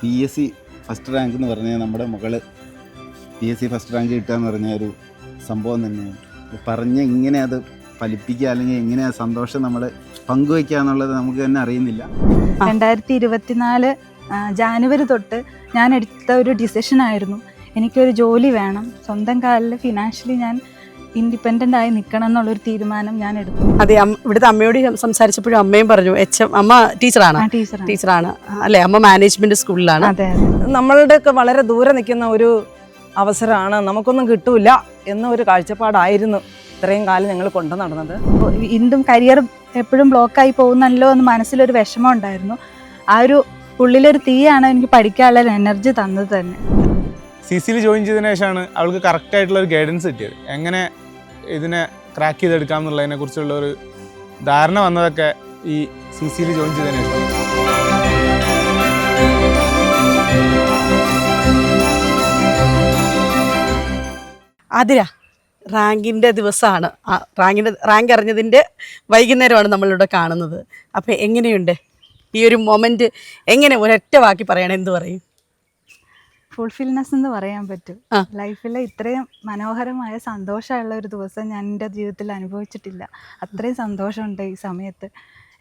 P S C first rank എന്ന് പറഞ്ഞാൽ നമ്മുടെ മകൾ P S C first rank കിട്ടുക എന്ന് പറഞ്ഞ ഒരു സംഭവം തന്നെയാണ്. പറഞ്ഞ് ഇങ്ങനെ അത് ഫലിപ്പിക്കുക അല്ലെങ്കിൽ എങ്ങനെ ആ സന്തോഷം നമ്മൾ പങ്കുവയ്ക്കുക എന്നുള്ളത് നമുക്ക് തന്നെ അറിയുന്നില്ല. രണ്ടായിരത്തി ഇരുപത്തിനാല് ജാനുവരി തൊട്ട് ഞാൻ എടുത്ത ഒരു ഡിസിഷനായിരുന്നു എനിക്കൊരു ജോലി വേണം. സ്വന്തം കാലിൽ ഫിനാൻഷ്യലി ഞാൻ ഇൻഡിപെൻഡന്റ് ആയി നിൽക്കണം എന്നുള്ളൊരു തീരുമാനം ഞാൻ എടുത്തു. അതെ ഇവിടുത്തെ അമ്മയോട് സംസാരിച്ചപ്പോഴും അമ്മയും പറഞ്ഞു എച്ച് എം അമ്മ ടീച്ചറാണ്. ടീച്ചറാണ്. അല്ലെ അമ്മ മാനേജ്മെന്റ് സ്കൂളിലാണ് നമ്മളുടെ ഒക്കെ വളരെ ദൂരെ നിൽക്കുന്ന ഒരു അവസരമാണ് നമുക്കൊന്നും കിട്ടൂല എന്നൊരു കാഴ്ചപ്പാടായിരുന്നു ഇത്രയും കാലം ഞങ്ങൾ കൊണ്ടു നടന്നത്. ഇന്നും കരിയർ എപ്പോഴും ബ്ലോക്കായി പോകുന്നല്ലോ എന്ന് മനസ്സിലൊരു വിഷമം ഉണ്ടായിരുന്നു. ആ ഒരു ഉള്ളിലൊരു തീയാണ് എനിക്ക് പഠിക്കാനുള്ള എനർജി തന്നത് തന്നെ. സി സിയിൽ ജോയിൻ ചെയ്തതിനു ശേഷമാണ് അവൾക്ക് കറക്റ്റ് ആയിട്ടുള്ള ഒരു ഗൈഡൻസ് കിട്ടിയത്. എങ്ങനെ ഇതിനെ ക്രാക്ക് ചെയ്തെടുക്കാം എന്നുള്ളതിനെ കുറിച്ചുള്ള ഒരു ധാരണ വന്നതൊക്കെ ഈ സി സിയിൽ ജോയിൻ ചെയ്തതിനു ശേഷം. അതിരാ റാങ്കിന്റെ ദിവസമാണ് റാങ്കിന്റെ റാങ്ക് അറിഞ്ഞതിന്റെ വൈകുന്നേരമാണ് നമ്മളിവിടെ കാണുന്നത്. അപ്പോൾ എങ്ങനെയുണ്ട്? ഈ ഒരു മൊമെന്റ് എങ്ങനെ ഒരൊറ്റ വാക്കി പറയണം എന്ത് പറയും? ഫുൾഫിൽനെസ് എന്ന് പറയാൻ പറ്റും. ലൈഫിൽ ലൈഫിലെ ഇത്രയും മനോഹരമായ സന്തോഷമുള്ള ഒരു ദിവസം ഞാൻ എന്റെ ജീവിതത്തിൽ അനുഭവിച്ചിട്ടില്ല. അത്രയും സന്തോഷമുണ്ട് ഈ സമയത്ത്.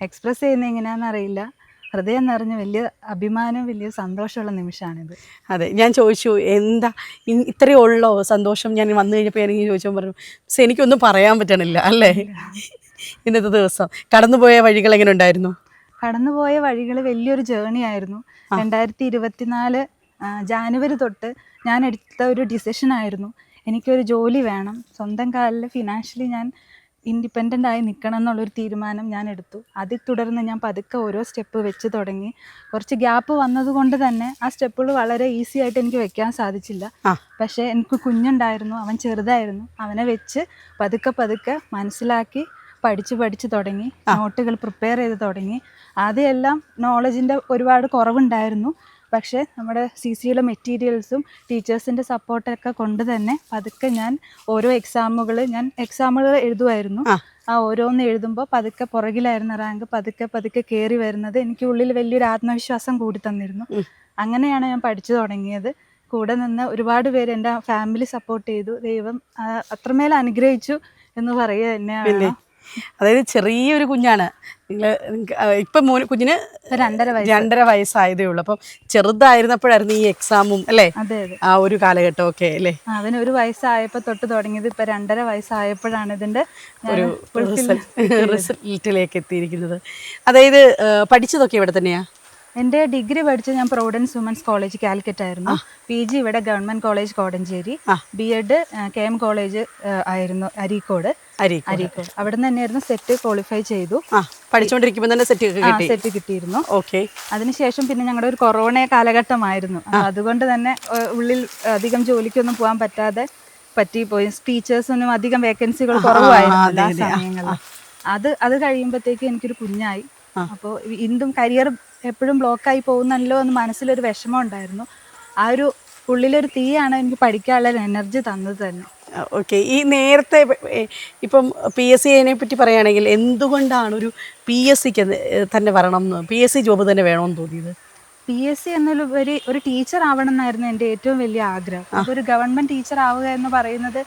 എക്സ്പ്രസ് ചെയ്യുന്ന എങ്ങനെയാണെന്ന് അറിയില്ല. ഹൃദയം നിറഞ്ഞ വലിയ അഭിമാനവും വലിയ സന്തോഷമുള്ള നിമിഷമാണിത്. അതെ ഞാൻ ചോദിച്ചു എന്താ ഇത്രയേ ഉള്ളോ സന്തോഷം? ഞാൻ വന്നു കഴിഞ്ഞപ്പോൾ എനിക്ക് ചോദിച്ചാൽ പറഞ്ഞു പക്ഷെ എനിക്കൊന്നും പറയാൻ പറ്റണില്ല അല്ലേ? ഇന്നത്തെ ദിവസം. കടന്നുപോയ വഴികൾ എങ്ങനെ ഉണ്ടായിരുന്നു? കടന്നുപോയ വഴികൾ വലിയൊരു ജേണി ആയിരുന്നു. രണ്ടായിരത്തി ഇരുപത്തിനാല് ജാനുവരി തൊട്ട് ഞാൻ എടുത്ത ഒരു ഡിസിഷൻ ആയിരുന്നു. എനിക്കൊരു ജോലി വേണം. സ്വന്തം കാലിൽ ഫിനാൻഷ്യലി ഞാൻ ഇൻഡിപെൻഡന്റ് ആയി നിൽക്കണം എന്നുള്ളൊരു തീരുമാനം ഞാൻ എടുത്തു. അതിൽ തുടർന്ന് ഞാൻ പതുക്കെ ഓരോ സ്റ്റെപ്പ് വെച്ച് തുടങ്ങി. കുറച്ച് ഗ്യാപ്പ് വന്നതുകൊണ്ട് തന്നെ ആ സ്റ്റെപ്പുകൾ വളരെ ഈസി ആയിട്ട് എനിക്ക് വെക്കാൻ സാധിച്ചില്ല. പക്ഷേ എനിക്ക് കുഞ്ഞുണ്ടായിരുന്നു. അവൻ ചെറുതായിരുന്നു. അവനെ വെച്ച് പതുക്കെ പതുക്കെ മനസ്സിലാക്കി പഠിച്ച് പഠിച്ച് തുടങ്ങി. നോട്ടുകൾ പ്രിപ്പയർ ചെയ്ത് തുടങ്ങി. ആദ്യമെല്ലാം നോളജിന്റെ ഒരുപാട് കുറവുണ്ടായിരുന്നു. പക്ഷേ നമ്മുടെ സി സിയുടെ മെറ്റീരിയൽസും ടീച്ചേഴ്സിന്റെ സപ്പോർട്ടൊക്കെ കൊണ്ട് തന്നെ പതുക്കെ ഞാൻ ഓരോ എക്സാമുകൾ ഞാൻ എക്സാമുകൾ എഴുതുമായിരുന്നു ആ. ഓരോന്ന് എഴുതുമ്പോൾ പതുക്കെ പുറകിലായിരുന്ന റാങ്ക് പതുക്കെ പതുക്കെ കയറി വരുന്നത് എനിക്ക് ഉള്ളിൽ വലിയൊരു ആത്മവിശ്വാസം കൂടി തന്നിരുന്നു. അങ്ങനെയാണ് ഞാൻ പഠിച്ചു തുടങ്ങിയത്. കൂടെ നിന്ന് ഒരുപാട് പേര് എന്റെ ഫാമിലി സപ്പോർട്ട് ചെയ്തു. ദൈവം അത്രമേൽ അനുഗ്രഹിച്ചു എന്ന് പറയുക തന്നെയാണ്. അതായത് ചെറിയൊരു കുഞ്ഞാണ്. നിങ്ങൾ ഇപ്പം മോന് കുഞ്ഞിന് രണ്ടര വയസ്സ്. രണ്ടര വയസ്സായതേ ഉള്ളൂ. അപ്പം ചെറുതായിരുന്നപ്പോഴായിരുന്നു ഈ എക്സാമും അല്ലേ? ആ ഒരു കാലഘട്ടം ഒക്കെ അല്ലേ? അതിന് ഒരു വയസ്സായപ്പോൾ തൊട്ട് തുടങ്ങിയത് ഇപ്പൊ രണ്ടര വയസ്സായപ്പോഴാണ് ഇതിന്റെ ഒരു റിസൾട്ട് റിസൾട്ടിലേക്ക് എത്തിയിരിക്കുന്നത്. അതായത് പഠിച്ചതൊക്കെ ഇവിടെ തന്നെയാ? എന്റെ ഡിഗ്രി പഠിച്ച ഞാൻ പ്രൊവിഡൻസ് വുമൻസ് കോളേജ് കാലിക്കറ്റ് ആയിരുന്നു. പി ജി ഇവിടെ government college Kodanchery. B Ed K M college ആയിരുന്നു അരീക്കോട് അരി അരീക്കോട് അവിടെ നിന്ന് തന്നെയായിരുന്നു സെറ്റ് ക്വാളിഫൈ ചെയ്തു. പഠിച്ചുകൊണ്ടിരിക്കുമ്പോൾ തന്നെ സെറ്റ് കിട്ടി. സെറ്റ് കിട്ടിയിരുന്നു. ഓക്കെ അതിനുശേഷം പിന്നെ ഞങ്ങളുടെ ഒരു കൊറോണ കാലഘട്ടമായിരുന്നു. അതുകൊണ്ട് തന്നെ ഉള്ളിൽ അധികം ജോലിക്കൊന്നും പോകാൻ പറ്റാതെ പറ്റി പറ്റിപ്പോയി ടീച്ചേഴ്സിനും അധികം വേക്കൻസികൾ കുറവായിരുന്നു അതെ, അതെ. കഴിയുമ്പോഴത്തേക്ക് എനിക്കൊരു കുഞ്ഞായി. അപ്പോൾ ഇന്തും കരിയർ എപ്പോഴും ബ്ലോക്കായി പോകുന്നല്ലോ എന്ന് മനസ്സിലൊരു വിഷമം ഉണ്ടായിരുന്നു ആ ഒരു ഉള്ളിലൊരു തീയാണ് എനിക്ക് പഠിക്കാനുള്ള എനർജി തന്നത് തന്നെ. ഓക്കെ ഈ നേരത്തെ ഇപ്പം പി എസ് സിനെ പറ്റി പറയുകയാണെങ്കിൽ എന്തുകൊണ്ടാണ് ഒരു പി എസ് സിക്ക് തന്നെ വരണം എന്ന് പി എസ് സി ജോബ് തന്നെ വേണമെന്ന് തോന്നിയത്? പി എസ് സി എന്നതിലുപരി ഒരു ടീച്ചർ ആവണം എന്നായിരുന്നു എന്റെ ഏറ്റവും വലിയ ആഗ്രഹം. ഒരു ഗവൺമെന്റ് ടീച്ചർ ആവുക എന്ന് പറയുന്നത്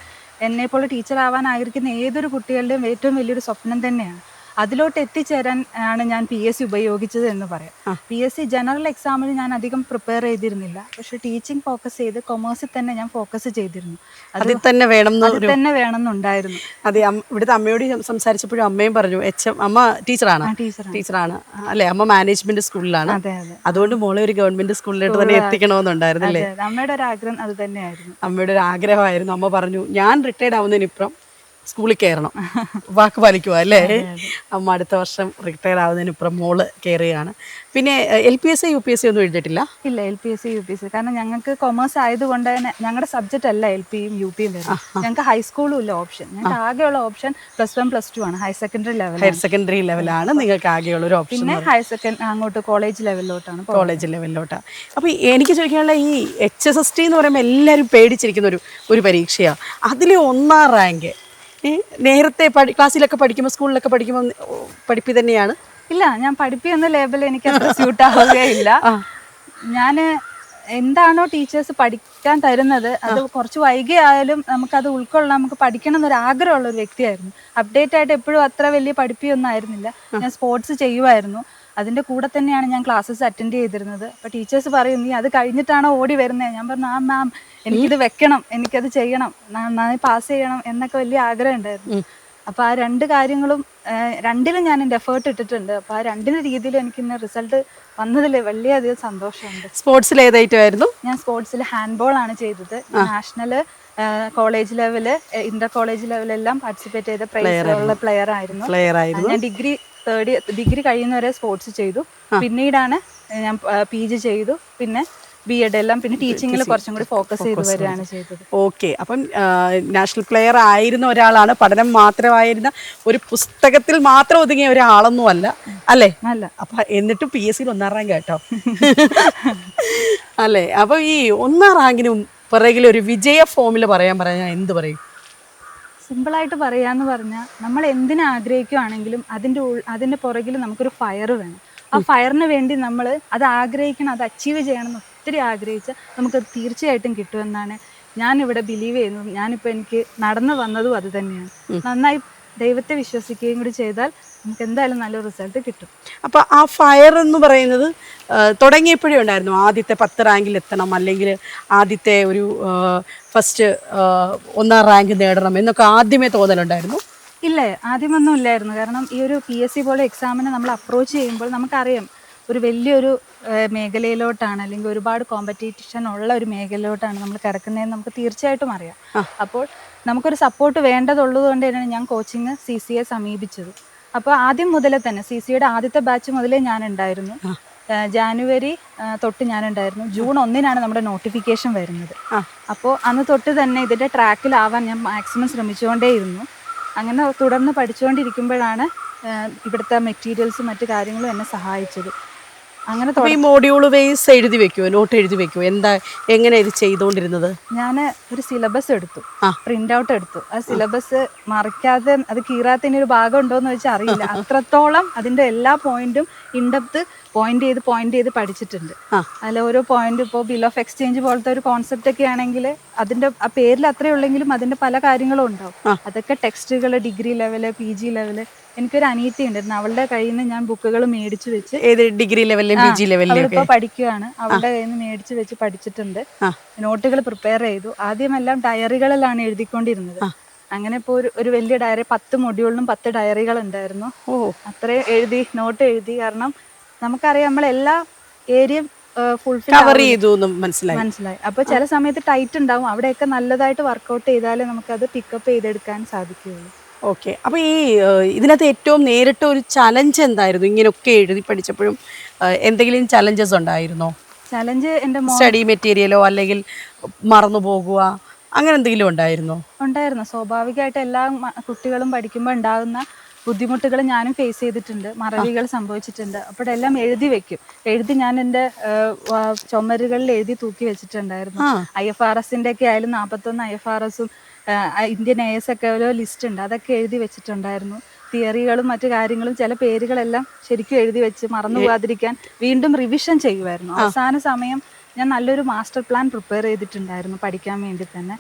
എന്നെപ്പോലെ ടീച്ചർ ആവാൻ ആഗ്രഹിക്കുന്ന ഏതൊരു കുട്ടികളുടെയും ഏറ്റവും വലിയൊരു സ്വപ്നം തന്നെയാണ്. അതിലോട്ട് എത്തിച്ചേരാൻ ആണ് ഞാൻ പി എസ് സി ഉപയോഗിച്ചത് എന്ന് പറയാം. പി എസ് സി ജനറൽ എക്സാമിന് ഞാൻ അധികം പ്രിപ്പയർ ചെയ്തിരുന്നില്ല. പക്ഷെ ടീച്ചിങ് ഫോക്കസ് ചെയ്ത് കൊമേഴ്സിൽ തന്നെ ഞാൻ ഫോക്കസ് ചെയ്തിരുന്നു. അതിൽ തന്നെ വേണം അതിൽ തന്നെ വേണമെന്നുണ്ടായിരുന്നു. അതെ ഇവിടുത്തെ അമ്മയോട് സംസാരിച്ചപ്പോഴും അമ്മയും പറഞ്ഞു എച്ച് എം അമ്മ ടീച്ചറാണ്. ടീച്ചറാണ്. അല്ലെ? അമ്മ മാനേജ്മെന്റ് സ്കൂളിലാണ് അതെ അതെ. അതുകൊണ്ട് മോളെ ഒരു ഗവൺമെന്റ് സ്കൂളിലോട്ട് തന്നെ എത്തിക്കണമെന്നുണ്ടായിരുന്നു അല്ലേ. അമ്മയുടെ ഒരു ആഗ്രഹം അത് തന്നെയായിരുന്നു. അമ്മയുടെ ഒരു ആഗ്രഹമായിരുന്നു. അമ്മ പറഞ്ഞു ഞാൻ റിട്ടയർഡ് ആവുന്നതിനിപ്പുറം സ്കൂളിൽ കയറണം. വാക്ക് പാലിക്കുക അല്ലേ? അമ്മ അടുത്ത വർഷം റിട്ടയർ ആവുന്നതിന് ഇപ്പുറം മോൾ കയറുകയാണ്. പിന്നെ L P S U P S C ഒന്നും എഴുതിയിട്ടില്ല? ഇല്ല L P S C U P S C കാരണം ഞങ്ങൾക്ക് കൊമേഴ്സ് ആയതുകൊണ്ട് തന്നെ ഞങ്ങളുടെ സബ്ജക്റ്റ് അല്ല എൽ പിയും യു പിയും വരുന്നത്. ഞങ്ങൾക്ക് ഹൈസ്കൂളും ഇല്ല ഓപ്ഷൻ ഞങ്ങൾക്ക് ആകെയുള്ള option plus one plus two ആണ്. Higher secondary level higher secondary ലെവലാണ് നിങ്ങൾക്ക് ആകെയുള്ള ഒരു ഓപ്ഷൻ പിന്നെ ഹയർ സെക്കൻഡ് അങ്ങോട്ട് കോളേജ് ലെവലിലോട്ടാണ്. കോളേജ് ലെവലിലോട്ടാണ് അപ്പോൾ എനിക്ക് ചോദിക്കാനുള്ള ഈ എച്ച് എസ് എസ് ടി എന്ന് പറയുമ്പോൾ എല്ലാവരും പേടിച്ചിരിക്കുന്ന ഒരു ഒരു പരീക്ഷയാണ് അതിൽ ഒന്നാം റാങ്ക് നേരത്തെ ക്ലാസ്സിലൊക്കെ പഠിക്കുമ്പോൾ സ്കൂളിലൊക്കെ പഠിക്കുമ്പോൾ പഠിപ്പി തന്നെയാണ്? ഇല്ല ഞാൻ പഠിപ്പി എന്ന ലേബൽ എനിക്ക് അത്ര സ്യൂട്ട് ആവുകയില്ല ഞാൻ എന്താണോ ടീച്ചേഴ്സ് പഠിക്കാൻ തരുന്നത് അത് കുറച്ച് വൈകിയായാലും നമുക്കത് ഉൾക്കൊള്ളാൻ നമുക്ക് പഠിക്കണം എന്നൊരു ആഗ്രഹമുള്ള ഒരു വ്യക്തിയായിരുന്നു. അപ്ഡേറ്റ് ആയിട്ട് എപ്പോഴും അത്ര വലിയ പഠിപ്പിയൊന്നും ആയിരുന്നില്ല. ഞാൻ സ്പോർട്സ് ചെയ്യുമായിരുന്നു. അതിന്റെ കൂടെ തന്നെയാണ് ഞാൻ ക്ലാസ്സസ് അറ്റൻഡ് ചെയ്തിരുന്നത്. അപ്പോൾ ടീച്ചേഴ്സ് പറയും നീ അത് കഴിഞ്ഞിട്ടാണോ ഓടി വരുന്നത് ഞാൻ പറഞ്ഞു ആ മാം എനിക്കിത് വെക്കണം എനിക്കത് ചെയ്യണം നന്നായി പാസ് ചെയ്യണം എന്നൊക്കെ വലിയ ആഗ്രഹം ഉണ്ടായിരുന്നു. അപ്പൊ ആ രണ്ട് കാര്യങ്ങളും രണ്ടിലും ഞാൻ എന്റെ എഫേർട്ട് ഇട്ടിട്ടുണ്ട്. അപ്പൊ ആ രണ്ടിന് രീതിയിലും എനിക്ക് ഇന്ന് റിസൾട്ട് വന്നതിൽ വലിയധികം സന്തോഷമുണ്ട്. സ്പോർട്സിൽ ഏതായിട്ടുമായിരുന്നു? ഞാൻ സ്പോർട്സിൽ ഹാൻഡ്ബോൾ ആണ് ചെയ്തത്. National college level inter college ലെവലെല്ലാം participate ചെയ്ത പ്രൈസുള്ള പ്ലെയർ ആയിരുന്നു. പ്ലെയർ ആയിരുന്നു. ഞാൻ ഡിഗ്രി തേർഡ് ഡിഗ്രി കഴിയുന്നവരെ സ്പോർട്സ് ചെയ്തു. പിന്നീടാണ് ഞാൻ പി ജി ചെയ്തു. പിന്നെ ബി എഡ് എല്ലാം പിന്നെ ടീച്ചിങ്ങിൽ കുറച്ചും കൂടി ഫോക്കസ് ചെയ്ത് വരികയാണ് ചെയ്തത്. ഓക്കെ അപ്പം നാഷണൽ പ്ലെയർ ആയിരുന്ന ഒരാളാണ്. പഠനം മാത്രമായിരുന്ന ഒരു പുസ്തകത്തിൽ മാത്രം ഒതുങ്ങിയ ഒരാളൊന്നും അല്ല. അല്ലേ? അല്ല. അപ്പൊ എന്നിട്ട് പി എസ് സിയിൽ ഒന്നാം റാങ്ക് കേട്ടോ. അല്ലേ? അപ്പൊ ഈ ഒന്നാം റാങ്കിനും പിറകിൽ ഒരു വിജയ ഫോമിൽ പറയാൻ പറഞ്ഞാൽ എന്ത് പറയും? സിമ്പിളായിട്ട് പറയാന്ന് പറഞ്ഞാൽ നമ്മൾ എന്തിനെ ആഗ്രഹിക്കുകയാണെങ്കിലും അതിന്റെ അതിന്റെ പുറകിൽ നമുക്കൊരു ഫയർ വേണം. ആ ഫയറിന് വേണ്ടി നമ്മൾ അത് ആഗ്രഹിക്കണം അത് അച്ചീവ് ചെയ്യണം ഒത്തിരി ആഗ്രഹിച്ചാൽ നമുക്ക് തീർച്ചയായിട്ടും കിട്ടുമെന്നാണ് ഞാനിവിടെ ബിലീവ് ചെയ്യുന്നത് ഞാനിപ്പോൾ എനിക്ക് നടന്നു വന്നതും അത് തന്നെയാണ്. നന്നായി ദൈവത്തെ വിശ്വസിക്കുകയും കൂടി ചെയ്താൽ നമുക്ക് എന്തായാലും നല്ല റിസൾട്ട് കിട്ടും. അപ്പോൾ ആ ഫയർ എന്ന് പറയുന്നത് തുടങ്ങിയപ്പോഴേ ഉണ്ടായിരുന്നു. ആദ്യത്തെ പത്ത് റാങ്കിൽ എത്തണം അല്ലെങ്കിൽ ആദ്യത്തെ ഒരു ഫസ്റ്റ് ഒന്നാം റാങ്ക് നേടണം എന്നൊക്കെ ആദ്യമേ തോന്നലുണ്ടായിരുന്നു? ഇല്ല ആദ്യമൊന്നും ഇല്ലായിരുന്നു. കാരണം ഈ ഒരു പി എസ് സി പോലെ എക്സാമിനെ നമ്മൾ അപ്രോച്ച് ചെയ്യുമ്പോൾ നമുക്കറിയാം ഒരു വലിയൊരു മേഖലയിലോട്ടാണ് അല്ലെങ്കിൽ ഒരുപാട് കോമ്പറ്റീഷൻ ഉള്ള ഒരു മേഖലയിലോട്ടാണ് നമ്മൾ കിടക്കുന്നതെന്ന് നമുക്ക് തീർച്ചയായിട്ടും അറിയാം. അപ്പോൾ നമുക്കൊരു സപ്പോർട്ട് വേണ്ടതുള്ളത് കൊണ്ട് തന്നെയാണ് ഞാൻ കോച്ചിങ് സി സി എ സമീപിച്ചത്. അപ്പോൾ ആദ്യം മുതലേ തന്നെ സി സിയുടെ ആദ്യത്തെ ബാച്ച് മുതലേ ഞാൻ ഉണ്ടായിരുന്നു ജാനുവരി തൊട്ട് ഞാനുണ്ടായിരുന്നു. ജൂൺ ഒന്നിനാണ് നമ്മുടെ നോട്ടിഫിക്കേഷൻ വരുന്നത്. അപ്പോൾ അന്ന് തൊട്ട് തന്നെ ഇതിന്റെ ട്രാക്കിലാവാൻ ഞാൻ മാക്സിമം ശ്രമിച്ചുകൊണ്ടേയിരുന്നു. അങ്ങനെ തുടർന്ന് പഠിച്ചുകൊണ്ടിരിക്കുമ്പോഴാണ് ഇവിടുത്തെ മെറ്റീരിയൽസും മറ്റു കാര്യങ്ങളും എന്നെ സഹായിച്ചത്. അങ്ങനെ ഈ മോഡ്യൂൾ വേസ് എഴുതി വെക്കുവോ? നോട്ട് എഴുതി വെക്കുവോ? എന്താ എങ്ങനെ ഇത് ചെയ്തുകൊണ്ടിരുന്നത് ഞാൻ ഒരു സിലബസ് എടുത്തു. പ്രിന്റ് ഔട്ട് എടുത്തു. ആ സിലബസ് മറിക്കാതെ അത് കീറാത്ത ഇനി ഒരു ഭാഗം ഉണ്ടോന്ന് വെച്ചാൽ അറിയില്ല. അത്രത്തോളം അതിന്റെ എല്ലാ പോയിന്റും ഇൻഡെപ്ത് പോയിന്റ് ചെയ്ത് പോയിന്റ് ചെയ്ത് പഠിച്ചിട്ടുണ്ട്. അതിൽ ഓരോ പോയിന്റ് ഇപ്പോൾ ബിൽ ഓഫ് എക്സ്ചേഞ്ച് പോലത്തെ ഒരു കോൺസെപ്റ്റ് ഒക്കെ ആണെങ്കിൽ അതിന്റെ ആ പേരിൽ അത്രേ ഉള്ളെങ്കിലും അതിന്റെ പല കാര്യങ്ങളും ഉണ്ടാവും. അതൊക്കെ ടെക്സ്റ്റുകൾ degree level P G level എനിക്കൊരു അനീറ്റി ഉണ്ടായിരുന്നു. അവളുടെ കയ്യിൽ നിന്ന് ഞാൻ ബുക്കുകൾ മേടിച്ചു വെച്ച് ഏത് ഡിഗ്രി ലെവലിൽ പി ജി ലെവലിലും ഒക്കെ? പഠിക്കുകയാണ് അവളുടെ കയ്യിൽ നിന്ന് മേടിച്ചു വെച്ച് പഠിച്ചിട്ടുണ്ട്. നോട്ടുകൾ പ്രിപ്പയർ ചെയ്തു. ആദ്യമെല്ലാം ഡയറികളിലാണ് എഴുതിക്കൊണ്ടിരുന്നത്. അങ്ങനെ ഇപ്പോൾ ഒരു ഒരു വലിയ ഡയറി പത്ത് മൊഡ്യൂളിനും പത്ത് ഡയറികൾ ഉണ്ടായിരുന്നു. ഓ. അത്രയും എഴുതി നോട്ട് എഴുതി. കാരണം നമുക്കറിയാം നമ്മൾ എല്ലാ ഏരിയയും ഫുൾഫിൽ കവർ ചെയ്തു മനസ്സിലായി. മനസ്സിലായി. അപ്പൊ ചില സമയത്ത് ടൈറ്റ് ഉണ്ടാവും. അവിടെയൊക്കെ നല്ലതായിട്ട് വർക്കൗട്ട് ചെയ്താലേ നമുക്കത് പിക്കപ്പ് ചെയ്തെടുക്കാൻ സാധിക്കുകയുള്ളൂ. ഓക്കെ. അപ്പോൾ ഈ ഇതിനകത്ത് ഏറ്റവും നേരിട്ട ഒരു ചലഞ്ച് എന്തായിരുന്നു? ഇങ്ങനെയൊക്കെ എഴുതി പഠിച്ചപ്പോഴും എന്തെങ്കിലും ചലഞ്ചസ് ഉണ്ടായിരുന്നോ? ചലഞ്ച് എന്റെ സ്റ്റഡി മെറ്റീരിയലോ അല്ലെങ്കിൽ മറന്നു പോകുക അങ്ങനെ എന്തെങ്കിലും ഉണ്ടായിരുന്നോ? ഉണ്ടായിരുന്നു. സ്വാഭാവികമായിട്ട് എല്ലാ കുട്ടികളും പഠിക്കുമ്പോൾ ഉണ്ടാകുന്ന ബുദ്ധിമുട്ടുകൾ ഞാനും ഫേസ് ചെയ്തിട്ടുണ്ട്. മറവികൾ സംഭവിച്ചിട്ടുണ്ട്. അപ്പോഴെല്ലാം എഴുതി വെക്കും. എഴുതി ഞാൻ എന്റെ ചുമരുകളിൽ എഴുതി തൂക്കി വെച്ചിട്ടുണ്ടായിരുന്നു. ഐ എഫ് ആർ എസിന്റെ ഒക്കെ ആയാലും നാൽപ്പത്തൊന്ന് ഐ എഫ് ആർ എസും ഇന്ത്യൻ എ എസ് ഒക്കെ ഓരോ ലിസ്റ്റ് ഉണ്ട്. അതൊക്കെ എഴുതി വെച്ചിട്ടുണ്ടായിരുന്നു. തിയറികളും മറ്റു കാര്യങ്ങളും ചില പേരുകളെല്ലാം ശരിക്കും എഴുതി വെച്ച് മറന്നു പോകാതിരിക്കാൻ വീണ്ടും റിവിഷൻ ചെയ്യുമായിരുന്നു. അവസാന സമയം ഞാൻ നല്ലൊരു മാസ്റ്റർ പ്ലാൻ പ്രിപ്പയർ ചെയ്തിട്ടുണ്ടായിരുന്നു പഠിക്കാൻ വേണ്ടി തന്നെ.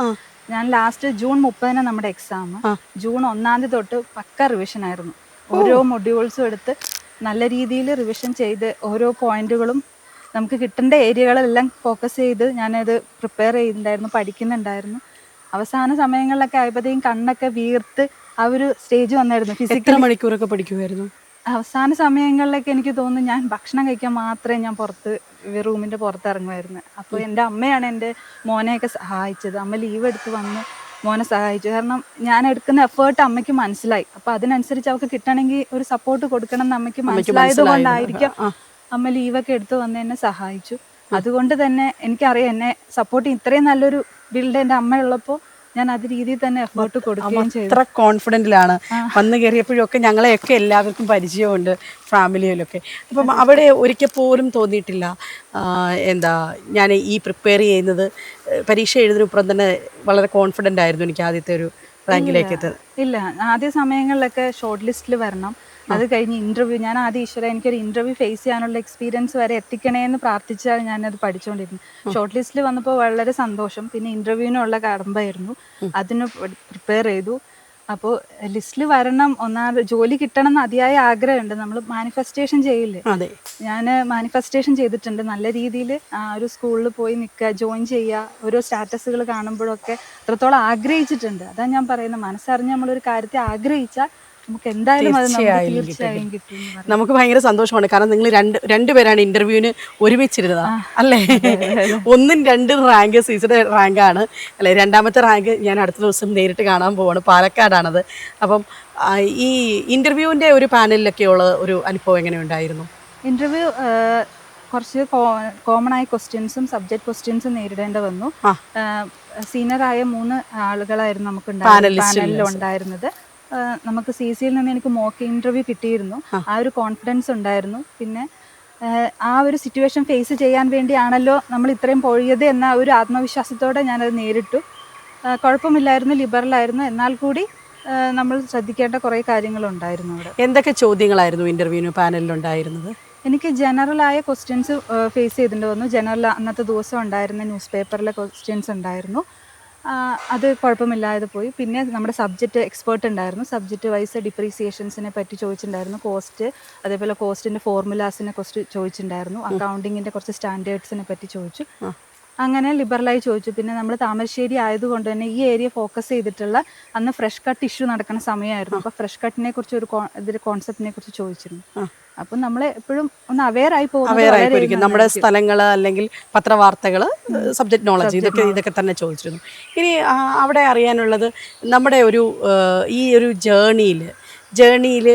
ഞാൻ ലാസ്റ്റ് ജൂൺ മുപ്പതിന് നമ്മുടെ എക്സാം ജൂൺ ഒന്നാം തീയതി തൊട്ട് പക്ക റിവിഷൻ ആയിരുന്നു. ഓരോ മൊഡ്യൂൾസും എടുത്ത് നല്ല രീതിയിൽ റിവിഷൻ ചെയ്ത് ഓരോ പോയിന്റുകളും നമുക്ക് കിട്ടേണ്ട ഏരിയകളെല്ലാം ഫോക്കസ് ചെയ്ത് ഞാനത് പ്രിപ്പയർ ചെയ്യുന്നുണ്ടായിരുന്നു പഠിക്കുന്നുണ്ടായിരുന്നു. അവസാന സമയങ്ങളിലൊക്കെ ആയപ്പോഴത്തേക്കും കണ്ണൊക്കെ വീർത്ത് ആ ഒരു സ്റ്റേജ് വന്നായിരുന്നു. ഫിസിക്കൽ മണിക്കൂറൊക്കെ പഠിക്കുമായിരുന്നു അവസാന സമയങ്ങളിലൊക്കെ എനിക്ക് തോന്നുന്നു ഞാൻ ഭക്ഷണം കഴിക്കാൻ മാത്രമേ ഞാൻ പുറത്ത് റൂമിന്റെ പുറത്ത് ഇറങ്ങുമായിരുന്നു. അപ്പോൾ എന്റെ അമ്മയാണ് എന്റെ മോനെയൊക്കെ സഹായിച്ചത്. അമ്മ ലീവ് എടുത്ത് വന്ന് മോനെ സഹായിച്ചു. കാരണം ഞാൻ എടുക്കുന്ന എഫേർട്ട് അമ്മയ്ക്ക് മനസ്സിലായി. അപ്പോൾ അതിനനുസരിച്ച് അവൾക്ക് കിട്ടണമെങ്കിൽ ഒരു സപ്പോർട്ട് കൊടുക്കണം എന്ന് അമ്മയ്ക്ക് മനസ്സിലായത് കൊണ്ടായിരിക്കാം അമ്മ ലീവൊക്കെ എടുത്ത് വന്ന് എന്നെ സഹായിച്ചു. അതുകൊണ്ട് തന്നെ എനിക്കറിയാം എന്നെ സപ്പോർട്ട് ഇത്രയും നല്ലൊരു ബിൽഡ് എന്റെ അമ്മ ഉള്ളപ്പോൾ ഞാൻ അത് രീതിയിൽ തന്നെ എഫേർട്ട് കൊടുക്കുകയും ചെയ്തു. അത്ര കോൺഫിഡന്റിലാണ് വന്ന് കയറിയപ്പോഴൊക്കെ ഞങ്ങളെയൊക്കെ എല്ലാവർക്കും പരിചയമുണ്ട് ഫാമിലിയിലൊക്കെ. അപ്പം അവിടെ ഒരിക്കൽ പോലും തോന്നിയിട്ടില്ല. എന്താ ഞാൻ ഈ പ്രിപ്പയർ ചെയ്യുന്നത് പരീക്ഷ എഴുതുന്നതിനപ്പുറം തന്നെ വളരെ കോൺഫിഡന്റ് ആയിരുന്നു എനിക്ക് ആദ്യത്തെ ഒരു റാങ്കിലേക്ക് എത്തുന്നത് ഇല്ല. ആദ്യ സമയങ്ങളിലൊക്കെ ഷോർട്ട് ലിസ്റ്റിൽ വരണം. അത് കഴിഞ്ഞ് ഇന്റർവ്യൂ ഞാൻ ആദ്യം ഈശ്വര എനിക്കൊരു ഇന്റർവ്യൂ ഫേസ് ചെയ്യാനുള്ള എക്സ്പീരിയൻസ് വരെ എത്തിക്കണേ എന്ന് പ്രാർത്ഥിച്ചാണ് ഞാനത് പഠിച്ചുകൊണ്ടിരുന്നത് ഷോർട്ട് ലിസ്റ്റിൽ വന്നപ്പോൾ വളരെ സന്തോഷം. പിന്നെ ഇന്റർവ്യൂവിനുള്ള കടമ്പായിരുന്നു അതിന് പ്രിപ്പയർ ചെയ്തു. അപ്പോൾ ലിസ്റ്റിൽ വരണം ഒന്നാമത് ജോലി കിട്ടണം എന്ന് അതിയായ ആഗ്രഹമുണ്ട്. നമ്മൾ മാനിഫെസ്റ്റേഷൻ ചെയ്യില്ലേ? അതെ. ഞാൻ മാനിഫെസ്റ്റേഷൻ ചെയ്തിട്ടുണ്ട്. നല്ല രീതിയിൽ ഒരു സ്കൂളിൽ പോയി നിൽക്കുക ജോയിൻ ചെയ്യുക ഓരോ സ്റ്റാറ്റസുകൾ കാണുമ്പോഴൊക്കെ അത്രത്തോളം ആഗ്രഹിച്ചിട്ടുണ്ട്. അതാണ് ഞാൻ പറയുന്നത് മനസ്സറിഞ്ഞ് നമ്മളൊരു കാര്യത്തെ ആഗ്രഹിച്ചാൽ നമുക്ക് എന്തായാലും അത് നമുക്ക് തീർച്ചയായും തീർച്ചയായും കിട്ടും എന്ന്. നമുക്ക് ഭയങ്കര സന്തോഷമാണ്. കാരണം നിങ്ങൾ രണ്ട് രണ്ടുപേരാണ് ഇന്റർവ്യൂവിന് ഒരുമിച്ചിരുന്നത്. അല്ലേ? ഒന്നും രണ്ടും റാങ്ക് സീസയുടെ റാങ്കാണ്. അല്ലെ? രണ്ടാമത്തെ റാങ്ക് ഞാൻ അടുത്ത ദിവസം നേരിട്ട് കാണാൻ പോവാണ്. പാലക്കാടാണത്. അപ്പം ആ, ഈ ഇന്റർവ്യൂവിന്റെ ഒരു പാനലിലൊക്കെയുള്ള ഒരു അനുഭവം എങ്ങനെ ഉണ്ടായിരുന്നു ഇന്റർവ്യൂ കുറച്ച് കോമൺ ആയ ക്വസ്റ്റ്യൻസും സബ്ജക്ട് ക്വസ്റ്റ്യൻസും നേരിടേണ്ടി വന്നു. ആ. സീനിയറായ മൂന്ന് ആളുകളായിരുന്നു നമുക്ക് Panelists പാനലിൽ ഉണ്ടായിരുന്നത്. നമുക്ക് സി സിയിൽ നിന്ന് എനിക്ക് മോക്ക് ഇന്റർവ്യൂ കിട്ടിയിരുന്നു. ആ. ഒരു കോൺഫിഡൻസ് ഉണ്ടായിരുന്നു. പിന്നെ ആ, ഒരു സിറ്റുവേഷൻ ഫേസ് ചെയ്യാൻ വേണ്ടിയാണല്ലോ നമ്മൾ ഇത്രയും പോയത് എന്ന ഒരു ആത്മവിശ്വാസത്തോടെ ഞാനത് നേരിട്ടു. കുഴപ്പമില്ലായിരുന്നു ലിബറലായിരുന്നു എന്നാൽ കൂടി നമ്മൾ ശ്രദ്ധിക്കേണ്ട കുറേ കാര്യങ്ങളുണ്ടായിരുന്നു അവിടെ. എന്തൊക്കെ ചോദ്യങ്ങളായിരുന്നു ഇന്റർവ്യൂവിന് പാനലിലുണ്ടായിരുന്നത്? എനിക്ക് ജനറലായ ക്വസ്റ്റ്യൻസ് ഫേസ് ചെയ്തിട്ടുണ്ട് വന്നു. ജനറൽ അന്നത്തെ ദിവസം ഉണ്ടായിരുന്ന ന്യൂസ് പേപ്പറിലെ ക്വസ്റ്റ്യൻസ് ഉണ്ടായിരുന്നു. അത് കുഴപ്പമില്ലാതെ പോയി. പിന്നെ നമ്മുടെ സബ്ജക്റ്റ് എക്സ്പേർട്ട് ഉണ്ടായിരുന്നു. സബ്ജക്റ്റ് വൈസ് ഡിപ്രീസിയേഷൻസിനെ പറ്റി ചോദിച്ചിട്ടുണ്ടായിരുന്നു. കോസ്റ്റ് അതേപോലെ കോസ്റ്റിന്റെ ഫോർമുലാസിനെ കുറിച്ച് ചോദിച്ചിട്ടുണ്ടായിരുന്നു. അക്കൗണ്ടിങ്ങിന്റെ കുറച്ച് സ്റ്റാൻഡേർഡ്സിനെ പറ്റി ചോദിച്ചു. അങ്ങനെ ലിബറലായി ചോദിച്ചു. പിന്നെ നമ്മൾ താമരശ്ശേരി ആയതുകൊണ്ട് തന്നെ ഈ ഏരിയ ഫോക്കസ് ചെയ്തിട്ടുള്ള അന്ന് ഫ്രഷ് കട്ട് ഇഷ്യൂ നടക്കുന്ന സമയമായിരുന്നു അപ്പോൾ ഫ്രഷ് കട്ടിനെ കുറിച്ച് ഒരു ഇതൊരു ഇതിൽ കോൺസെപ്റ്റിനെ കുറിച്ച് ചോദിച്ചിരുന്നു. അപ്പം നമ്മൾ എപ്പോഴും ഒന്ന് അവെയർ ആയി പോകും നമ്മുടെ സ്ഥലങ്ങൾ സ്ഥലങ്ങൾ അല്ലെങ്കിൽ പത്രവാർത്തകൾ സബ്ജക്ട് നോളജ് ഇതൊക്കെ ഇതൊക്കെ തന്നെ ചോദിച്ചിരുന്നു. ഇനി അവിടെ അറിയാനുള്ളത് നമ്മുടെ ഒരു ഈ ഒരു ജേണിയിൽ ജേണിയിൽ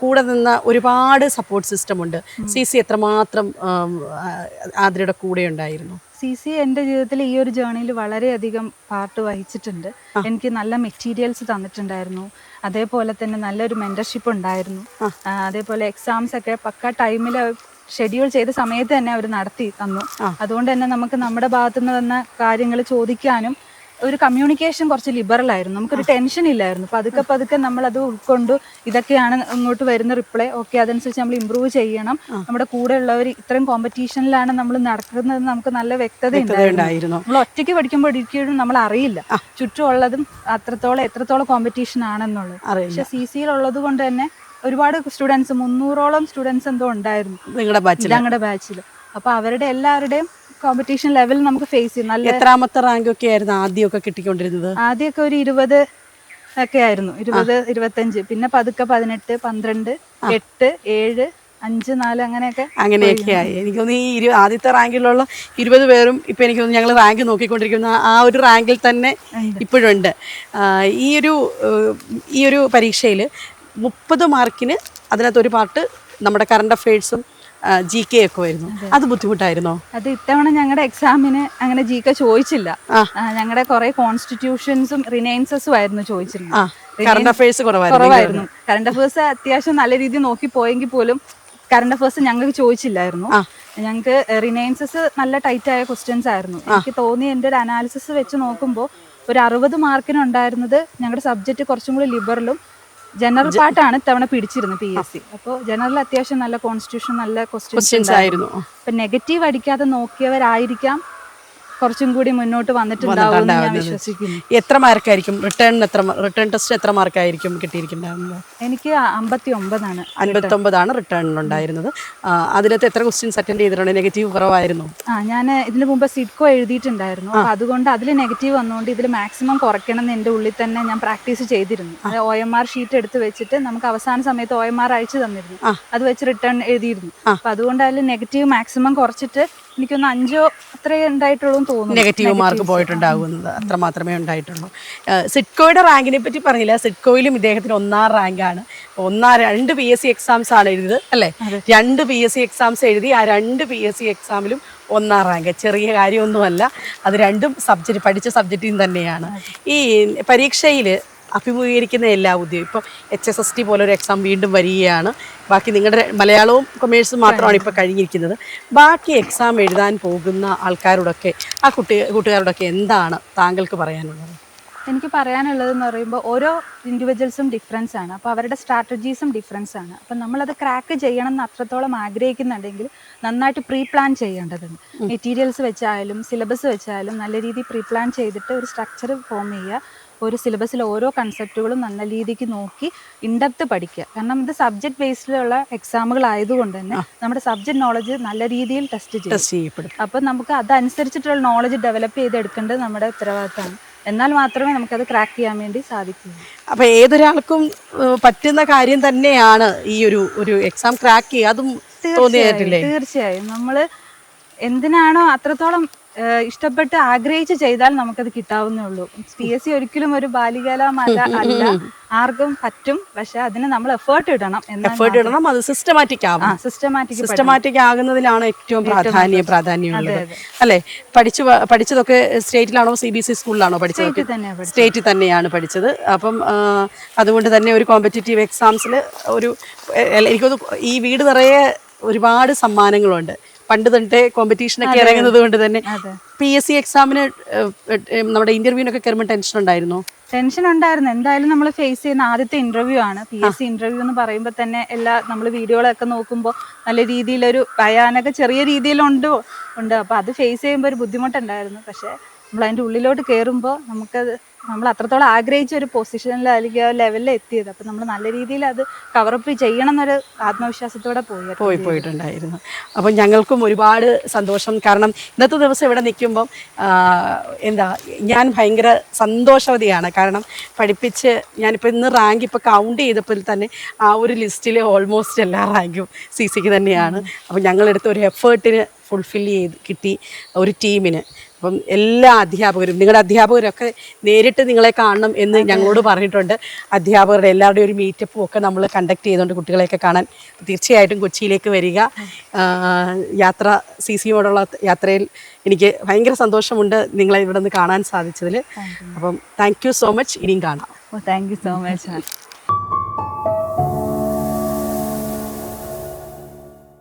കൂടെ നിന്ന ഒരുപാട് സപ്പോർട്ട് സിസ്റ്റം ഉണ്ട്. സി സി എത്രമാത്രം ആതിരയുടെ കൂടെ ഉണ്ടായിരുന്നു. സി സി എന്റെ ജീവിതത്തിൽ ഈ ഒരു ജേണിയിൽ വളരെയധികം പാർട്ട് വഹിച്ചിട്ടുണ്ട്. എനിക്ക് നല്ല മെറ്റീരിയൽസ് തന്നിട്ടുണ്ടായിരുന്നു. അതേപോലെ തന്നെ നല്ലൊരു മെന്റർഷിപ്പ് ഉണ്ടായിരുന്നു. അതേപോലെ എക്സാംസ് ഒക്കെ പക്ക ടൈമിൽ ഷെഡ്യൂൾ ചെയ്ത സമയത്ത് തന്നെ അവർ നടത്തി തന്നു. അതുകൊണ്ട് തന്നെ നമുക്ക് നമ്മുടെ ഭാഗത്തുനിന്ന് വന്ന കാര്യങ്ങൾ ചോദിക്കാനും ഒരു കമ്മ്യൂണിക്കേഷൻ കുറച്ച് ലിബറൽ ആയിരുന്നു. നമുക്കൊരു ടെൻഷൻ ഇല്ലായിരുന്നു. പതുക്കെ പതുക്കെ നമ്മൾ അത് ഉൾക്കൊണ്ട് ഇതൊക്കെയാണ് ഇങ്ങോട്ട് വരുന്ന റിപ്ലൈ ഓക്കെ അതനുസരിച്ച് നമ്മൾ ഇമ്പ്രൂവ് ചെയ്യണം. നമ്മുടെ കൂടെ ഉള്ളവർ ഇത്രയും കോമ്പറ്റീഷനിലാണ് നമ്മൾ നടക്കുന്നത് നമുക്ക് നല്ല വ്യക്തത ഉണ്ടായിരുന്നു. നമ്മൾ ഒറ്റയ്ക്ക് പഠിക്കുമ്പോൾ ഇരിക്കുമ്പോഴും നമ്മൾ അറിയില്ല. ചുറ്റുമുള്ളതും അത്രത്തോളം എത്രത്തോളം കോമ്പറ്റീഷൻ ആണെന്നുള്ളത്. പക്ഷെ സി സിയിൽ ഉള്ളത് കൊണ്ട് തന്നെ ഒരുപാട് സ്റ്റുഡൻസ് മുന്നൂറോളം സ്റ്റുഡൻസ് എന്തോ ഉണ്ടായിരുന്നു. നിങ്ങളുടെ ബാച്ചിൽ ഞങ്ങളുടെ ബാച്ചിൽ അപ്പൊ അവരുടെ എല്ലാവരുടെയും കോമ്പറ്റീഷൻ ലെവൽ നമുക്ക് ഫേസ് ചെയ്യും. നല്ല എത്രാമത്തെ റാങ്ക് ഒക്കെ ആയിരുന്നു ആദ്യമൊക്കെ കിട്ടിക്കൊണ്ടിരുന്നത്? ആദ്യമൊക്കെ ഒരു ഇരുപത് ഒക്കെ ആയിരുന്നു. ഇരുപത് ഇരുപത്തഞ്ച്. പിന്നെ പതുക്കെ പതിനെട്ട് പന്ത്രണ്ട് എട്ട് ഏഴ് അഞ്ച് നാല് അങ്ങനെയൊക്കെ അങ്ങനെയൊക്കെ ആയി. എനിക്ക് തോന്നുന്നു ഈ ഇരു ആദ്യത്തെ റാങ്കിലുള്ള ഇരുപത് പേരും ഇപ്പം എനിക്ക് തോന്നുന്നു ഞങ്ങൾ റാങ്ക് നോക്കിക്കൊണ്ടിരിക്കുന്ന ആ ഒരു റാങ്കിൽ തന്നെ ഇപ്പോഴുണ്ട്. ഉണ്ട് ഈ ഒരു ഈ ഒരു പരീക്ഷയിൽ മുപ്പത് മാർക്കിന് അതിനകത്ത് ഒരു പാർട്ട് നമ്മുടെ കറണ്ട് അഫയേഴ്സും ജി കെ ഒക്കെ വരുന്നു. അത്. ബുദ്ധിമുട്ടായിരുന്നോ? അത് ഇത്തവണ ഞങ്ങളുടെ എക്സാമിന് അങ്ങനെ ജി കെ ചോദിച്ചില്ല. ഞങ്ങളുടെ കുറെ കോൺസ്റ്റിറ്റ്യൂഷൻസും റിനൈൻസസും ആയിരുന്നു ചോദിച്ചിരുന്നത്. കറണ്ട് അഫയേഴ്സ് കുറവായിരുന്നു കറണ്ട് അഫേഴ്സ് അത്യാവശ്യം നല്ല രീതിയിൽ നോക്കി പോയെങ്കിൽ പോലും കറണ്ട് അഫേഴ്സ് ഞങ്ങൾക്ക് ചോദിച്ചില്ലായിരുന്നു. ഞങ്ങൾക്ക് റിനൈൻസസ് നല്ല ടൈറ്റ് ആയ ക്വസ്റ്റ്യൻസ് ആയിരുന്നു. എനിക്ക് തോന്നി എന്റെ ഒരു അനാലിസിസ് വെച്ച് നോക്കുമ്പോൾ ഒരു അറുപത് മാർക്കിനുണ്ടായിരുന്നത് ഞങ്ങളുടെ സബ്ജക്റ്റ് കുറച്ചും കൂടി ലിബറലും ജനറൽ പാട്ടാണ് ഇത്തവണ പിടിച്ചിരുന്നത് പി എസ് സി അപ്പോൾ ജനറൽ അത്യാവശ്യം നല്ല കോൺസ്റ്റിറ്റ്യൂഷൻ നല്ല ക്വസ്റ്റ്യൻസ് ആയിരുന്നു. അപ്പൊ നെഗറ്റീവ് അടിക്കാതെ നോക്കിയവരായിരിക്കാം. കുറച്ചും കൂടി മുന്നോട്ട് വന്നിട്ടുണ്ടാവും വിശ്വസിക്കുന്നു. എത്ര മാർക്കായിരിക്കും? റിട്ടേൺ എത്ര റിട്ടേൺ ടെസ്റ്റ് എത്ര മാർക്കായിരിക്കും കിട്ടിയിരിക്കുന്നുണ്ടാവുന്നത്? എനിക്ക് അമ്പത്തി ഒമ്പതാണ് അൻപത്തൊമ്പതാണ് റിട്ടേണിലുണ്ടായിരുന്നത് ഉണ്ടായിരുന്നത്. അതിനകത്ത് എത്ര ക്വസ്റ്റ്യൻസ് അറ്റൻഡ് ചെയ്തിട്ടുണ്ട്? നെഗറ്റീവ് കുറവായിരുന്നു. ആ ഞാൻ ഇതിന് മുമ്പ് സിഡ്കോ എഴുതിയിട്ടുണ്ടായിരുന്നു. അപ്പോൾ അതുകൊണ്ട് അതിൽ നെഗറ്റീവ് വന്നുകൊണ്ട് ഇതിൽ മാക്സിമം കുറയ്ക്കണം എന്ന് എന്റെ ഉള്ളിൽ തന്നെ ഞാൻ പ്രാക്ടീസ് ചെയ്തിരുന്നു. അത് ഒ എം ആർ ഷീറ്റ് എടുത്ത് വെച്ചിട്ട് നമുക്ക് അവസാന സമയത്ത് ഒ എം ആർ അയച്ചു തന്നിരുന്നു. അത് വെച്ച് റിട്ടേൺ എഴുതിയിരുന്നു. അപ്പം അതുകൊണ്ട് അതിൽ നെഗറ്റീവ് മാക്സിമം കുറച്ചിട്ട് എനിക്കൊന്ന് അഞ്ചോ അത്രേ ഉണ്ടായിട്ടുള്ളൂ തോന്നുന്നു. നെഗറ്റീവ് മാർക്ക് പോയിട്ടുണ്ടാകുന്നത് അത്ര മാത്രമേ ഉണ്ടായിട്ടുള്ളൂ. സിഡ്കോയുടെ റാങ്കിനെ പറ്റി പറഞ്ഞില്ല. സിഡ്കോയിലും ഇദ്ദേഹത്തിന് ഒന്നാം റാങ്കാണ് ഒന്നാ രണ്ട് പി എസ് സി എക്സാംസ് ആണ് എഴുതിയത് അല്ലേ? രണ്ട് പി എസ് സി എക്സാംസ് എഴുതി ആ രണ്ട് പി എസ് സി എക്സാമിലും ഒന്നാം റാങ്ക് ചെറിയ കാര്യമൊന്നുമല്ല. അത് രണ്ടും സബ്ജക്റ്റ് പഠിച്ച സബ്ജക്റ്റിൽ തന്നെയാണ്. ഈ പരീക്ഷയിൽ അഭിമുഖീകരിക്കുന്ന എല്ലാ ഉദ്യോഗം ഇപ്പം എച്ച് എസ് എസ് ടി പോലൊരു എക്സാം വീണ്ടും വരികയാണ്. ബാക്കി നിങ്ങളുടെ മലയാളവും കൊമേഴ്സും മാത്രമാണ് ഇപ്പോൾ കഴിഞ്ഞിരിക്കുന്നത്. ബാക്കി എക്സാം എഴുതാൻ പോകുന്ന ആൾക്കാരോടൊക്കെ ആ കുട്ടി കൂട്ടുകാരോടൊക്കെ എന്താണ് താങ്കൾക്ക് പറയാനുള്ളത്? എനിക്ക് പറയാനുള്ളതെന്ന് പറയുമ്പോൾ ഓരോ ഇൻഡിവിജ്വൽസും ഡിഫറൻസ് ആണ്. അപ്പോൾ അവരുടെ സ്ട്രാറ്റജീസും ഡിഫറൻസ് ആണ്. അപ്പം നമ്മളത് ക്രാക്ക് ചെയ്യണം എന്ന് അത്രത്തോളം ആഗ്രഹിക്കുന്നുണ്ടെങ്കിൽ നന്നായിട്ട് പ്രീ പ്ലാൻ ചെയ്യേണ്ടതുണ്ട് മെറ്റീരിയൽസ് വെച്ചായാലും സിലബസ് വെച്ചായാലും നല്ല രീതിയിൽ പ്രീ പ്ലാൻ ചെയ്തിട്ട് ഒരു സ്ട്രക്ചർ ഫോം ചെയ്യുക. ഒരു സിലബസിലെ ഓരോ കൺസെപ്റ്റുകളും നല്ല രീതിക്ക് നോക്കി ഇൻഡെപ്ത് പഠിക്കുക. കാരണം ഇത് സബ്ജക്ട് ബേസ്ഡിലുള്ള എക്സാമുകൾ ആയതുകൊണ്ട് തന്നെ നമ്മുടെ സബ്ജക്ട് നോളജ് നല്ല രീതിയിൽ ടെസ്റ്റ് ചെയ്യും. അപ്പോൾ നമുക്ക് അതനുസരിച്ചിട്ടുള്ള നോളജ് ഡെവലപ്പ് ചെയ്തെടുക്കേണ്ടത് നമ്മുടെ ഉത്തരവാദിത്തമാണ്. എന്നാൽ മാത്രമേ നമുക്കത് ക്രാക്ക് ചെയ്യാൻ വേണ്ടി സാധിക്കൂ. അപ്പൊ ഏതൊരാൾക്കും പറ്റുന്ന കാര്യം തന്നെയാണ് ഈ ഒരു ഒരു എക്സാം ക്രാക്ക് ചെയ്യുക. അതും തീർച്ചയായും നമ്മൾ എന്തിനാണോ അത്രത്തോളം ഇഷ്ടപ്പെട്ട് ആഗ്രഹിച്ച് ചെയ്താൽ നമുക്കത് കിട്ടാവുന്നേ ഉള്ളൂ. പി എസ് സി ഒരിക്കലും ഒരു ബാലികല മല അല്ല. ആർക്കും പറ്റും. പക്ഷെ അതിന് നമ്മൾ എഫേർട്ട് ഇടണം. എഫേർട്ട് ഇടണം. അത് സിസ്റ്റമാറ്റിക് ആവും. സിസ്റ്റമാറ്റിക് സിസ്റ്റമാറ്റിക് ആകുന്നതിലാണ് ഏറ്റവും പ്രാധാന്യം പ്രാധാന്യമുള്ളത്. അല്ലെ? പഠിച്ചു പഠിച്ചതൊക്കെ സ്റ്റേറ്റിലാണോ? സി ബി എസ് ഇ സ്കൂളിലാണോ പഠിച്ചത്. സ്റ്റേറ്റിൽ തന്നെയാണ് പഠിച്ചത്. അപ്പം അതുകൊണ്ട് തന്നെ ഒരു കോമ്പറ്റേറ്റീവ് എക്സാംസിൽ ഒരു എനിക്കൊന്ന് ഈ വീട് നിറയെ ഒരുപാട് സമ്മാനങ്ങളുണ്ട്. പണ്ട് തൊട്ടേ കോമ്പറ്റീഷനൊക്കെ ഇറങ്ങുന്നത് കൊണ്ട് തന്നെ പി എസ് സി എക്സാമിന് നമ്മുടെ ഇന്റർവ്യൂവിനൊക്കെ കയറുമ്പോൾ ടെൻഷൻ ഉണ്ടായിരുന്നോ? ടെൻഷൻ ഉണ്ടായിരുന്നു. എന്തായാലും നമ്മൾ ഫേസ് ചെയ്യുന്ന ആദ്യത്തെ ഇന്റർവ്യൂ ആണ്. പി എസ് സി ഇന്റർവ്യൂ എന്ന് പറയുമ്പോൾ തന്നെ എല്ലാ നമ്മൾ വീഡിയോകളൊക്കെ നോക്കുമ്പോൾ നല്ല രീതിയിലൊരു ഭയാനൊക്കെ ചെറിയ രീതിയിലുണ്ട് ഉണ്ട്. അപ്പോൾ അത് ഫേസ് ചെയ്യുമ്പോൾ ഒരു ബുദ്ധിമുട്ടുണ്ടായിരുന്നു. പക്ഷേ നമ്മൾ അതിന്റെ ഉള്ളിലോട്ട് കയറുമ്പോൾ നമുക്കത് നമ്മൾ അത്രത്തോളം ആഗ്രഹിച്ച ഒരു പൊസിഷനിൽ അല്ലെങ്കിൽ ആ ലെവലിൽ എത്തിയത്. അപ്പം നമ്മൾ നല്ല രീതിയിൽ അത് കവറപ്പ് ചെയ്യണം എന്നൊരു ആത്മവിശ്വാസത്തോടെ പോയി പോയി പോയിട്ടുണ്ടായിരുന്നു. അപ്പം ഞങ്ങൾക്കും ഒരുപാട് സന്തോഷം. കാരണം ഇന്നത്തെ ദിവസം ഇവിടെ നിൽക്കുമ്പം എന്താ ഞാൻ ഭയങ്കര സന്തോഷവതിയാണ്. കാരണം പഠിപ്പിച്ച് ഞാനിപ്പോൾ ഇന്ന് റാങ്ക് ഇപ്പോൾ കൗണ്ട് ചെയ്തപ്പോൾ തന്നെ ആ ഒരു ലിസ്റ്റിലെ ഓൾമോസ്റ്റ് എല്ലാ റാങ്കും സി സിക്ക് തന്നെയാണ്. അപ്പം ഞങ്ങളെടുത്ത ഒരു എഫേർട്ടിന് ഫുൾഫിൽ ചെയ്ത് കിട്ടി ഒരു ടീമിന് അപ്പം എല്ലാ അധ്യാപകരും നിങ്ങളുടെ അധ്യാപകരൊക്കെ നേരിട്ട് നിങ്ങളെ കാണണം എന്ന് ഞങ്ങളോട് പറഞ്ഞിട്ടുണ്ട്. അധ്യാപകരുടെ എല്ലാവരുടെയും ഒരു മീറ്റപ്പും ഒക്കെ നമ്മൾ കണ്ടക്ട് ചെയ്തുകൊണ്ട് കുട്ടികളെയൊക്കെ കാണാൻ തീർച്ചയായിട്ടും കൊച്ചിയിലേക്ക് വരിക. യാത്ര സി സിയോടുള്ള യാത്രയിൽ എനിക്ക് ഭയങ്കര സന്തോഷമുണ്ട് നിങ്ങളെ ഇവിടെ നിന്ന് കാണാൻ സാധിച്ചതിൽ. അപ്പം താങ്ക് യു സോ മച്ച് ഇനിയും കാണാം. Thank you so much